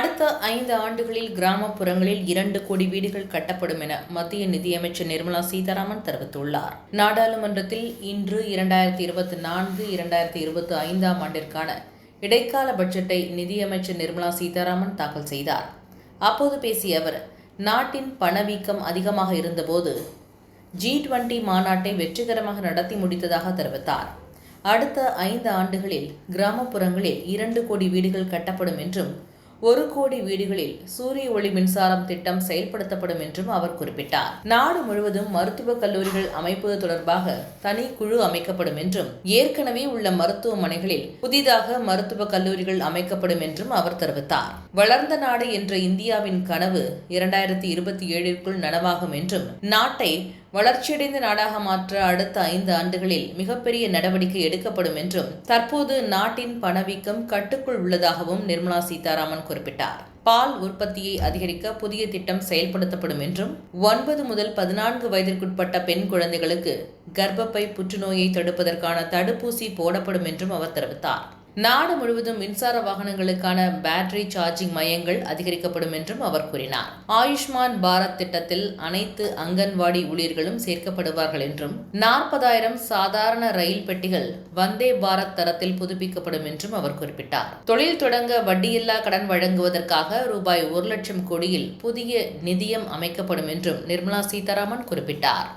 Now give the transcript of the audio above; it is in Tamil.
அடுத்த ஐந்து ஆண்டுகளில் கிராமப்புறங்களில் இரண்டு கோடி வீடுகள் கட்டப்படும் என மத்திய நிதியமைச்சர் நிர்மலா சீதாராமன் தெரிவித்துள்ளார். நாடாளுமன்றத்தில் இன்று இரண்டாயிரத்தி இருபத்தி நான்கு இரண்டாயிரத்தி இருபத்தி ஐந்தாம் ஆண்டிற்கான இடைக்கால பட்ஜெட்டை நிதியமைச்சர் நிர்மலா சீதாராமன் தாக்கல் செய்தார். அப்போது பேசிய அவர் நாட்டின் பணவீக்கம் அதிகமாக இருந்தபோது ஜி டுவெண்டி மாநாட்டை வெற்றிகரமாக நடத்தி முடித்ததாக தெரிவித்தார். அடுத்த ஐந்து ஆண்டுகளில் கிராமப்புறங்களில் இரண்டு கோடி வீடுகள் கட்டப்படும் என்றும் ஒரு கோடி வீடுகளில் சூரிய ஒளி மின்சாரம் திட்டம் செயல்படுத்தப்படும் என்றும் அவர் குறிப்பிட்டார். நாடு முழுவதும் மருத்துவக் கல்லூரிகள் அமைப்பது தொடர்பாக தனி குழு அமைக்கப்படும் என்றும் ஏற்கனவே உள்ள மருத்துவமனைகளில் புதிதாக மருத்துவக் கல்லூரிகள் அமைக்கப்படும் என்றும் அவர் தெரிவித்தார். வளர்ந்த நாடு என்ற இந்தியாவின் கனவு இரண்டாயிரத்தி இருபத்தி ஏழிற்குள் நனவாகும் என்றும் நாட்டை வளர்ச்சியடைந்த நாடாக மாற்ற அடுத்த ஐந்து ஆண்டுகளில் மிகப்பெரிய நடவடிக்கை எடுக்கப்படும் என்றும் தற்போது நாட்டின் பணவீக்கம் கட்டுக்குள் உள்ளதாகவும் நிர்மலா சீதாராமன் குறிப்பிட்டார். பால் உற்பத்தியை அதிகரிக்க புதிய திட்டம் செயல்படுத்தப்படும் என்றும் ஒன்பது முதல் பதினான்கு வயதிற்குட்பட்ட பெண் குழந்தைகளுக்கு கர்ப்பப்பை புற்றுநோயை தடுப்பதற்கான தடுப்பூசி போடப்படும் என்றும் அவர் தெரிவித்தார். நாடு முழுவதும் மின்சார வாகனங்களுக்கான பேட்டரி சார்ஜிங் மையங்கள் அதிகரிக்கப்படும் என்றும் அவர் கூறினார். ஆயுஷ்மான் பாரத் திட்டத்தில் அனைத்து அங்கன்வாடி ஊழியர்களும் சேர்க்கப்படுவார்கள் என்றும் நாற்பதாயிரம் சாதாரண ரயில் பெட்டிகள் வந்தே பாரத் தரத்தில் புதுப்பிக்கப்படும் என்றும் அவர் குறிப்பிட்டார். தொழில் தொடங்க வட்டியில்லா கடன் வழங்குவதற்காக ரூபாய் ஒரு லட்சம் கோடியில் புதிய நிதியம் அமைக்கப்படும் என்றும் நிர்மலா சீதாராமன் குறிப்பிட்டார்.